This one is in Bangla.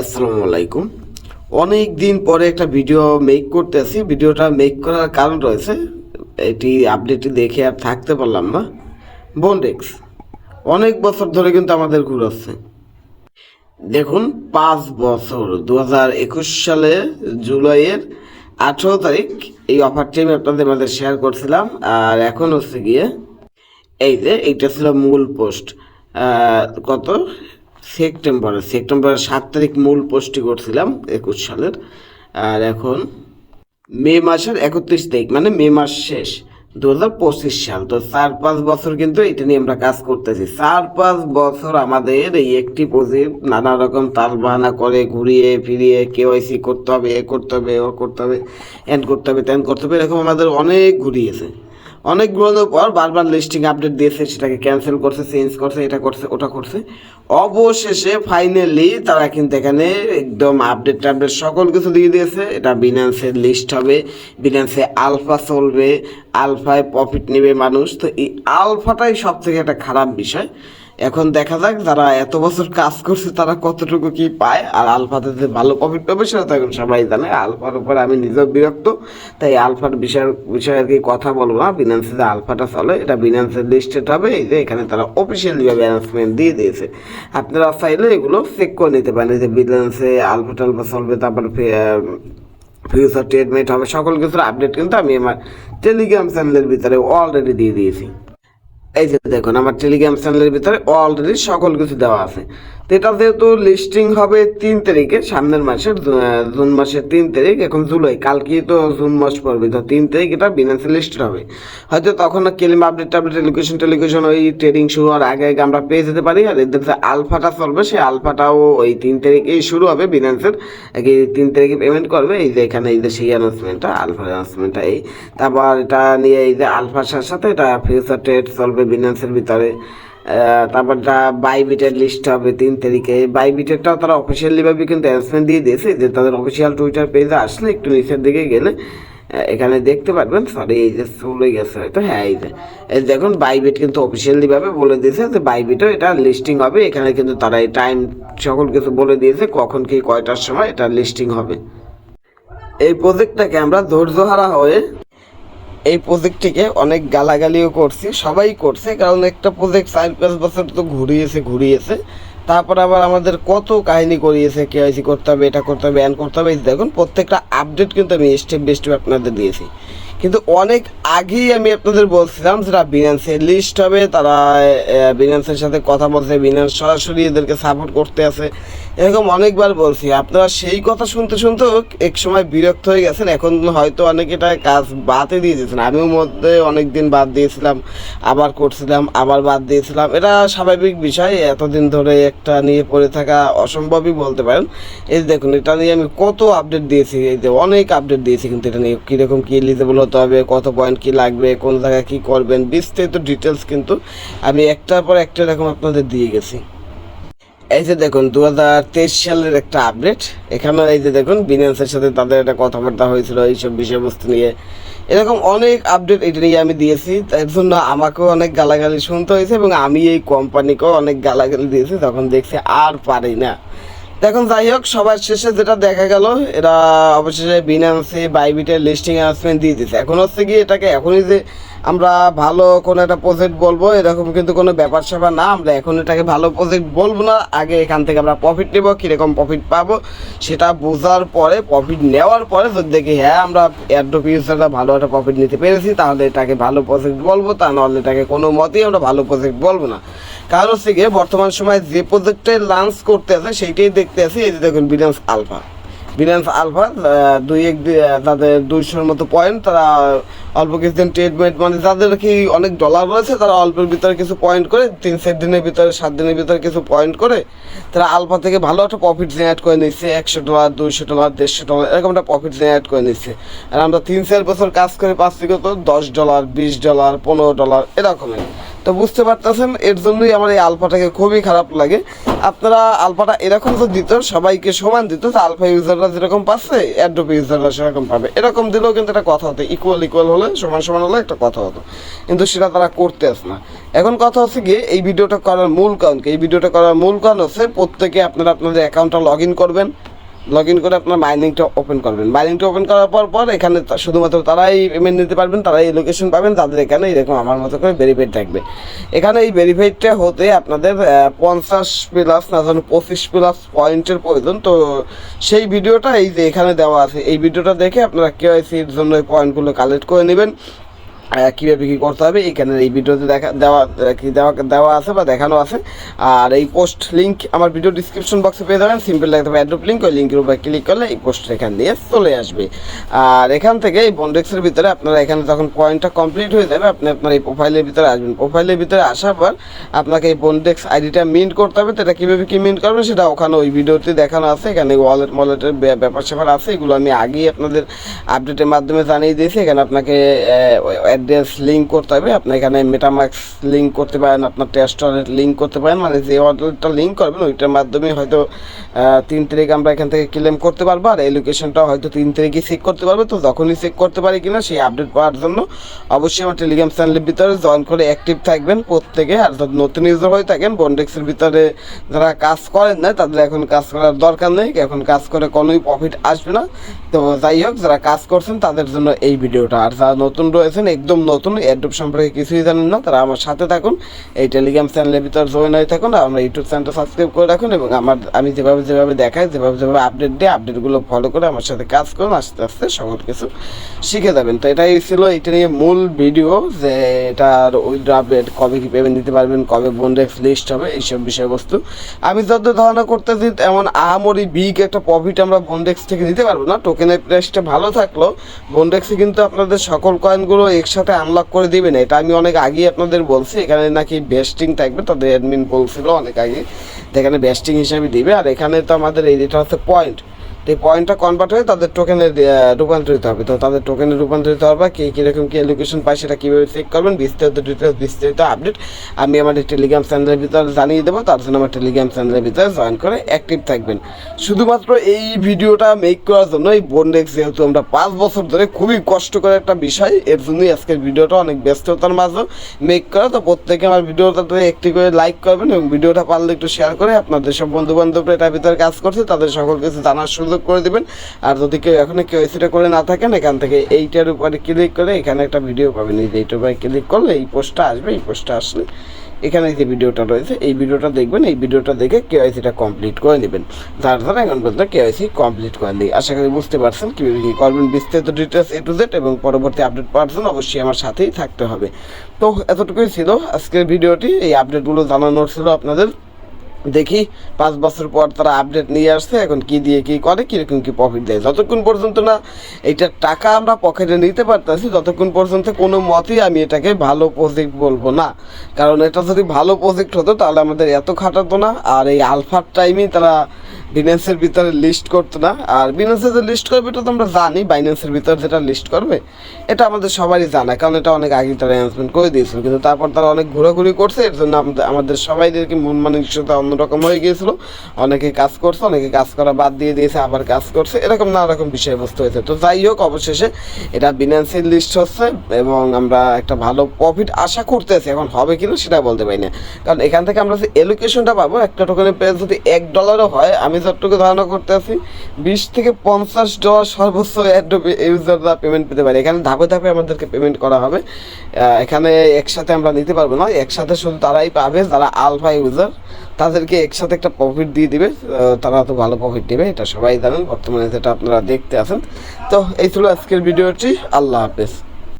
আসসালামু আলাইকুম। অনেক দিন পরে একটা ভিডিও মেক করতেছি। ভিডিওটা মেক করার কারণ রয়েছে। এটি আপডেটটি দেখে আর থাকতে পারলাম না। বন্ডেক্স অনেক বছর ধরে কিন্তু আমাদের ঘুরাচ্ছে দেখুন, পাঁচ বছর দু হাজার একুশ সালে জুলাইয়ের আঠেরো তারিখ এই অফারটি আমি আপনাদের মাঝে শেয়ার করছিলাম। আর এখন হচ্ছে গিয়ে, এই যে, এইটা ছিল মূল পোস্ট কত? সেপ্টেম্বরে, সেপ্টেম্বরের সাত তারিখ মূল পোস্টটি করছিলাম, একুশ সালের। আর এখন মে মাসের একত্রিশ তারিখ মানে মে মাস শেষ দু হাজার পঁচিশ সাল। তো চার পাঁচ বছর কিন্তু এটা নিয়ে আমরা কাজ করতেছি। চার পাঁচ বছর আমাদের এই একটি প্রজেক্ট নানা রকম তাল বাহানা করে, ঘুরিয়ে, ফিরিয়ে কেওয়াইসি করতে হবে, এ করতে হবে, ও করতে হবে, এন করতে হবে ত্যান করতে হবে, এরকম আমাদের অনেক ঘুরিয়েছে। অনেক ঘুরানোর পর বারবার লিস্টিং আপডেট দিয়েছে, সেটাকে ক্যান্সেল করছে চেঞ্জ করছে, এটা করছে, ওটা করছে। অবশেষে ফাইনালি তারা কিন্তু এখানে একদম আপডেট টাপডেট সকল কিছু দিয়ে দিয়েছে। এটা বিনান্সের লিস্ট হবে বিনান্সে আলফা চলবে আলফায় প্রফিট নেবে মানুষ। তো এই আলফাটাই সব থেকে একটা খারাপ বিষয়। এখন দেখা যাক যারা এত বছর কাজ করছে, তারা কতটুকু কি পায়। আর আলফাতে যে ভালো প্রফিট পাবে সেটা তো এখন সবাই জানে। আলফার উপর আমি নিজেও বিরক্ত। তাই আলফার বিষয়ের, বিষয়ে আর কি কথা বলব না। বিনান্সে যে আলফাটা চলে, এটা বিনান্সের লিস্টেড হবে। এই যে এখানে তারা অফিসিয়ালিভাবে অ্যানাউন্সমেন্ট দিয়ে দিয়েছে। আপনারা চাইলে এগুলো চেক করে নিতে পারেন। যে বিনান্সে আলফা টালফা চলবে, তারপর ফিউচার ট্রেডমেট হবে। সকল কিছুর আপডেট কিন্তু আমি আমার টেলিগ্রাম চ্যানেলের ভিতরে অলরেডি দিয়ে দিয়েছি। এই যে দেখুন আমার টেলিগ্রাম চ্যানেলের ভিতরে অলরেডি সকল কিছু দেওয়া আছে। তো এটা যেহেতু লিস্টিং হবে তিন তারিখে, সামনের মাসের জুন মাসের তিন তারিখ, এখন জুলাই। কালকেই তো জুন মাস পড়বে, তো তিন তারিখ এটা বিনান্সে লিস্টেড হবে। হয়তো তখন কেলিম আপডেট টাপডেট টেলিভিশন টেলিভিশন ওই ট্রেডিং শুরু হওয়ার আগে আগে আমরা পেয়ে যেতে পারি। আর এদের যে আলফাটা চলবে, সেই আলফাটাও ওই তিন তারিখেই শুরু হবে বিনান্সের তিন তারিখে পেমেন্ট করবে, এই যে এখানে এই যে সেই অ্যানাউন্সমেন্টটা আলফার অ্যানাউন্সমেন্টটা এই। তারপর এটা নিয়ে এই যে আলফার সাথে এটা ফিউচার ট্রেড চলবে বিনান্সের ভিতরে। তারপর এটা বাইবিটের লিস্ট হবে তিন তারিখে বাইবিটেরটাও তারা অফিসিয়ালি ভাবে কিন্তু অ্যানাউন্সমেন্ট দিয়ে দিয়েছে যে তাদের অফিসিয়াল টুইটার পেজে আসলে একটু নিচের দিকে গেলে এখানে দেখতে পারবেন সরি এই যে চলে গেছে হয়তো হ্যাঁ এই যে। এই দেখুন বাইবিট কিন্তু অফিসিয়ালি ভাবে বলে দিয়েছে যে বাইবিটও এটা লিস্টিং হবে, এখানে কিন্তু তারা এই টাইম সকল কিছু বলে দিয়েছে, কখন কি কয়টার সময় এটা লিস্টিং হবে। এই প্রজেক্টটাকে আমরা ধৈর্যহারা হয়ে এই প্রজেক্টটিকে অনেক গালাগালিও করছি, সবাই করছে, কারণ একটা প্রজেক্ট চার পাঁচ বছর তো ঘুরিয়েছে ঘুরিয়েছে। তারপর আবার আমাদের কত কাহিনী করিয়েছে কেআইসি করতে হবে, এটা করতে হবে অ্যান করতে হবে। দেখুন, প্রত্যেকটা আপডেট কিন্তু আমি স্টেপ বাই স্টেপ আপনাদের দিয়েছি। কিন্তু অনেক আগেই আমি আপনাদের বলছিলাম যারা বিনান্সের লিস্ট হবে, তারা বিনান্সের সাথে কথা বলছে বিনান্স সরাসরি এদেরকে সাপোর্ট করতে আছে। এরকম অনেকবার বলছি, আপনারা সেই কথা শুনতে শুনতে এক সময় বিরক্ত হয়ে গেছেন, এখন হয়তো অনেকে এটা কাজ বাদে দিয়ে দিয়েছেন। আমিও মধ্যে অনেক দিন বাদ দিয়েছিলাম, আবার করছিলাম, আবার বাদ দিয়েছিলাম। এটা স্বাভাবিক বিষয়, এতদিন ধরে একটা নিয়ে পড়ে থাকা অসম্ভবই বলতে পারেন। এই দেখুন, এটা নিয়ে আমি কত আপডেট দিয়েছি, এই যে অনেক আপডেট দিয়েছি কিন্তু এটা নিয়ে। কীরকম কী এলিজিবল হতে হবে, কত পয়েন্ট কী লাগবে, কোন জায়গায় কী করবেন, বিস্তারিত ডিটেলস কিন্তু আমি একটার পর একটা এরকম আপনাদের দিয়ে গেছি। এই যে দেখুন দু হাজার তেইশ সালের একটা আপডেট এখানে এই যে দেখুন বিনান্সের সাথে তাদের একটা কথাবার্তা হয়েছিল, এইসব বিষয়বস্তু নিয়ে। এরকম অনেক আপডেট এটা নিয়ে আমি দিয়েছি। তার জন্য আমাকেও অনেক গালাগালি শুনতে হয়েছে এবং আমি এই কোম্পানিকেও অনেক গালাগালি দিয়েছি। তখন দেখছি আর পারি না। এখন যাই হোক, সবার শেষে যেটা দেখা গেল, এরা অবশেষে বিনান্সে বাইবিটের লিস্টিং অ্যানাউন্সমেন্ট দিয়ে দিচ্ছে এখন হচ্ছে কি এটাকে এখনই যে আমরা ভালো কোনো একটা প্রজেক্ট বলব, এরকম কিন্তু কোনো ব্যাপার স্যাপার না। আমরা এখন এটাকে ভালো প্রজেক্ট বলব না, আগে এখান থেকে আমরা প্রফিট নেব, কীরকম প্রফিট পাবো, সেটা বোঝার পরে প্রফিট নেওয়ার পরে যদি দেখি হ্যাঁ আমরা এয়ারড্রপ ইউজারটা ভালো একটা প্রফিট নিতে পেরেছি, তাহলে এটাকে ভালো প্রজেক্ট বলব, তা নাহলে এটাকে কোনো মতেই আমরা ভালো প্রজেক্ট বলব না। কারণ হচ্ছে গিয়ে, বর্তমান সময় যে প্রজেক্টে লঞ্চ করতে আছে, সেইটাই দেখতে আছি, এই যে দেখুন বিনান্স আলফা বিনান্স আলফা দুই এক তাদের দুইশোর মতো পয়েন্ট তারা অল্প কিছুদিন ট্রিটমেন্ট মানে যাদের কি অনেক ডলার রয়েছে, তারা অল্পের ভিতরে কিছু পয়েন্ট করে, তিন চার দিনের ভিতরে, সাত দিনের ভিতরে কিছু পয়েন্ট করে, তারা আলফা থেকে ভালো একটা প্রফিট জেনারেট করে নিচ্ছে একশো ডলার দুইশো ডলার দেড়শো ডলার এরকম একটা প্রফিট জেনারেট করে নিচ্ছে আর আমরা তিন চার বছর কাজ করে পাচ্ছি কত? দশ ডলার বিশ ডলার পনেরো ডলার এরকমের তো বুঝতে পারতেছেন, এর জন্যই আমার এই আলফাটাকে খুবই খারাপ লাগে। আপনারা আলফাটা এরকম তো দিত সবাইকে সমান দিত, তো আলফা ইউজাররা ইউজাররা যেরকম পাচ্ছে অ্যাডোপ ইউজাররা সেরকম পাবে। এরকম দিলেও কিন্তু একটা কথা হতো ইকুয়াল ইকুয়াল হলে সমান সমান হলে একটা কথা হতো। কিন্তু সেটা তারা করতে আস না। এখন কথা হচ্ছে গিয়ে, এই ভিডিওটা করার মূল কারণ কি? এই ভিডিওটা করার মূল কারণ হচ্ছে, প্রত্যেকে আপনারা আপনাদের অ্যাকাউন্টটা লগ ইন করবেন। লগ ইন করে আপনার মাইনিংটা ওপেন করবেন। মাইনিংটা ওপেন করার পর পর এখানে শুধুমাত্র তারাই পেমেন্ট নিতে পারবেন, তারাই লোকেশন পাবেন, তাদের এখানে এরকম আমার মতো করে ভেরিফাইড থাকবে। এখানে এই ভেরিফাইডটা হতে আপনাদের পঞ্চাশ প্লাস না জানো, পঁচিশ প্লাস পয়েন্টের প্রয়োজন। তো সেই ভিডিওটা এই যে এখানে দেওয়া আছে, এই ভিডিওটা দেখে আপনারা কেওয়াইসির জন্য এই পয়েন্টগুলো কালেক্ট করে নেবেন। কীভাবে কী করতে হবে? এখানে এই ভিডিওতে দেখা, দেওয়া কি দেওয়া দেওয়া আছে বা দেখানো আছে। আর এই পোস্ট লিঙ্ক আমার ভিডিও ডিসক্রিপশন বক্সে পেয়ে যাবেন। সিম্পল লাগতে হবে অ্যাড্রপ লিঙ্ক ওই লিঙ্কের উপর ক্লিক করলে এই পোস্ট এখান দিয়ে চলে আসবে। আর এখান থেকে এই বন্ডেক্সের ভিতরে আপনারা এখানে যখন পয়েন্টটা কমপ্লিট হয়ে যাবে, আপনি আপনার এই প্রোফাইলের ভিতরে আসবেন। প্রোফাইলের ভিতরে আসার পর আপনাকে এই বন্ডেক্স আইডিটা মিন্ট করতে হবে। তো এটা কীভাবে কী মিন্ট করবেন সেটা ওখানে ওই ভিডিওতে দেখানো আছে। এখানে ওয়ালেট মলেটের ব্যাপার স্যাপার আছে। এগুলো আমি আগেই আপনাদের আপডেটের মাধ্যমে জানিয়ে দিয়েছি। এখানে আপনাকে অ্যাড্রেস লিঙ্ক করতে হবে। আপনি এখানে মেটামাক্স লিঙ্ক করতে পারেন, আপনার টেস্টরের লিঙ্ক করতে পারেন। মানে যে ওয়ালেটটা লিঙ্ক করবেন, ওইটার মাধ্যমে হয়তো তিন তারিখ আমরা এখান থেকে ক্লেম করতে পারব। আর এই লোকেশনটা হয়তো তিন তারিখে চেক করতে পারব। তো যখনই চেক করতে পারি কিনা, সেই আপডেট পাওয়ার জন্য অবশ্যই আমার টেলিগ্রাম চ্যানেলের ভিতরে জয়েন করে অ্যাক্টিভ থাকবেন প্রত্যেকে। আর যদি নতুন ইউজার হয়ে থাকেন বন্ডেক্সের ভিতরে যারা কাজ করেন না, তাদের এখন কাজ করার দরকার নেই। এখন কাজ করে কোনোই প্রফিট আসবে না। তো যাই হোক, যারা কাজ করছেন, তাদের জন্য এই ভিডিওটা আর যারা নতুন রয়েছেন একদম নতুন অ্যাডোব সম্পর্কে কিছুই জানেন না, তারা আমার সাথে থাকুন, এই টেলিগ্রাম চ্যানেলের ভিতরে জয়েন হয়ে থাকুন, আর আমার ইউটিউব চ্যানেলটা সাবস্ক্রাইব করে রাখুন, এবং আমার, আমি যেভাবে যেভাবে দেখাই, যেভাবে যেভাবে আপডেট দিই আপডেটগুলো ফলো করে আমার সাথে কাজ করুন, আস্তে আস্তে সকল কিছু শিখে যাবেন। তো এটাই ছিল, এটা নিয়ে মূল ভিডিও যে এটার ওই আপডেট কবে কি পেমেন্ট দিতে পারবেন, কবে বন্ডেক্স লিস্ট হবে, এইসব বিষয়বস্তু। আমি যত ধারণা করতেছি এমন আহামরি বিগ একটা প্রফিট আমরা বন্ডেক্স থেকে দিতে পারব না। টোকেনের প্রাইসটা ভালো থাকল বন্ডেক্সে কিন্তু আপনাদের সকল কয়েনগুলো একসাথে আনলক করে দিবে না, এটা আমি অনেক আগে আপনাদের বলছি, এখানে নাকি বেস্টিং থাকবে, তাদের অ্যাডমিন বলছিল অনেক আগে এখানে বেস্টিং হিসাবে দিবে, আর এখানে তো আমাদের এই যেটা হচ্ছে পয়েন্ট এই পয়েন্টটা কনভার্ট হয়ে তাদের টোকেনে রূপান্তরিত হবে। তো তাদের টোকেনে রূপান্তরিত হবে কে কীরকম কী লোকেশন পায় সেটা কীভাবে চেক করবেন, বিস্তারিত ডিটেলস বিস্তারিত আপডেট আমি আমার টেলিগ্রাম চ্যানেলের ভিতরে জানিয়ে দেবো, তার জন্য আমার টেলিগ্রাম চ্যানেলের ভিতরে জয়েন করে অ্যাক্টিভ থাকবেন। শুধুমাত্র এই ভিডিওটা মেক করার জন্য এই বন্ডেক্স যেহেতু আমরা পাঁচ বছর ধরে খুবই কষ্ট করে একটা বিষয়, এর জন্যই আজকের ভিডিওটা অনেক ব্যস্ততার মাঝে মেক করা। তো প্রত্যেকে আমার ভিডিওটাতে একটি করে লাইক করবেন এবং ভিডিওটা পারলে একটু শেয়ার করে আপনাদের সব বন্ধু বান্ধবরা এটার ভিতরে কাজ করছে, তাদের সকল কিছু জানার সুযোগ করে দেবেন। আর যদি কেউ এখনও কেউ করে না থাকেন, এখান থেকে এইটার উপরে ক্লিক করে এখানে একটা ভিডিও পাবেন। এই যে এইটার উপরে ক্লিক করলে এই পোস্টটা আসবে, এই পোস্টটা আসলে এখানে যে ভিডিওটা রয়েছে, এই ভিডিওটা দেখবেন। এই ভিডিওটা দেখে কেওয়াইসিটা কমপ্লিট করে নেবেন। যার দ্বারা এখন পর্যন্ত কেওয়াইসি কমপ্লিট করে নিই আশা করি বুঝতে পারছেন কীভাবে কী করবেন। বিস্তারিত ডিটেলস এ টু জেড এবং পরবর্তী আপডেট পাওয়ার জন্য অবশ্যই আমার সাথেই থাকতে হবে। তো এতটুকুই ছিল আজকের ভিডিওটি এই আপডেটগুলো জানানোর ছিল আপনাদের। দেখি পাঁচ বছর পর তারা আপডেট নিয়ে আসছে, এখন কি দিয়ে কি করে, কীরকম কি প্রফিট দেয়। যতক্ষণ পর্যন্ত না এইটার টাকা আমরা পকেটে নিতে পারতেছি, ততক্ষণ পর্যন্ত কোনো মতেই আমি এটাকে ভালো প্রজেক্ট বলব না। কারণ এটা যদি ভালো প্রজেক্ট হতো, তাহলে আমাদের এত খাটাতো না, আর এই আলফার টাইমেই তারা বিনেন্সের ভিতরে লিস্ট করতো না। আর বিনেন্সে যে লিস্ট করবে, এটা তো আমরা জানি বাইন্যান্সের ভিতরে যেটা লিস্ট করবে, এটা আমাদের সবারই জানা, কারণ এটা অনেক আগে তারা অ্যানাউন্সমেন্ট করে দিয়েছিল। কিন্তু তারপর তারা অনেক ঘোরাঘুরি করছে, এর জন্য আমাদের সবাইদেরকে মন মানসিকতা অন্যরকম হয়ে গিয়েছিল। অনেকে কাজ করছে, অনেকে কাজ করা বাদ দিয়ে দিয়েছে, আবার কাজ করছে, এরকম নানা রকম বিষয়বস্তু হয়েছে। তো যাই হোক, অবশেষে এটা বিনান্সের লিস্ট হচ্ছে এবং আমরা একটা ভালো প্রফিট আশা করতেছি, এখন হবে কিনা সেটা বলতে পারি না। কারণ এখান থেকে আমরা যে এলোকেশনটা পাবো, একটা টোকেনের প্রাইস যদি এক ডলারও হয়, আমি যতটুকু ধারণা করতে আছি বিশ থেকে পঞ্চাশ ডলার সর্বোচ্চ ইউজাররা পেমেন্ট পেতে পারে। এখানে ধাপে ধাপে আমাদেরকে পেমেন্ট করা হবে। এখানে একসাথে আমরা নিতে পারব না, একসাথে শুধু তারাই পাবে, যারা আলফা ইউজার তাদেরকে একসাথে একটা প্রফিট দিয়ে দিবে। তারা তো ভালো প্রফিট দেবে এটা সবাই জানেন। বর্তমানে যেটা আপনারা দেখতে আছেন। তো এই ছিল আজকের ভিডিওটি। আল্লাহ হাফেজ।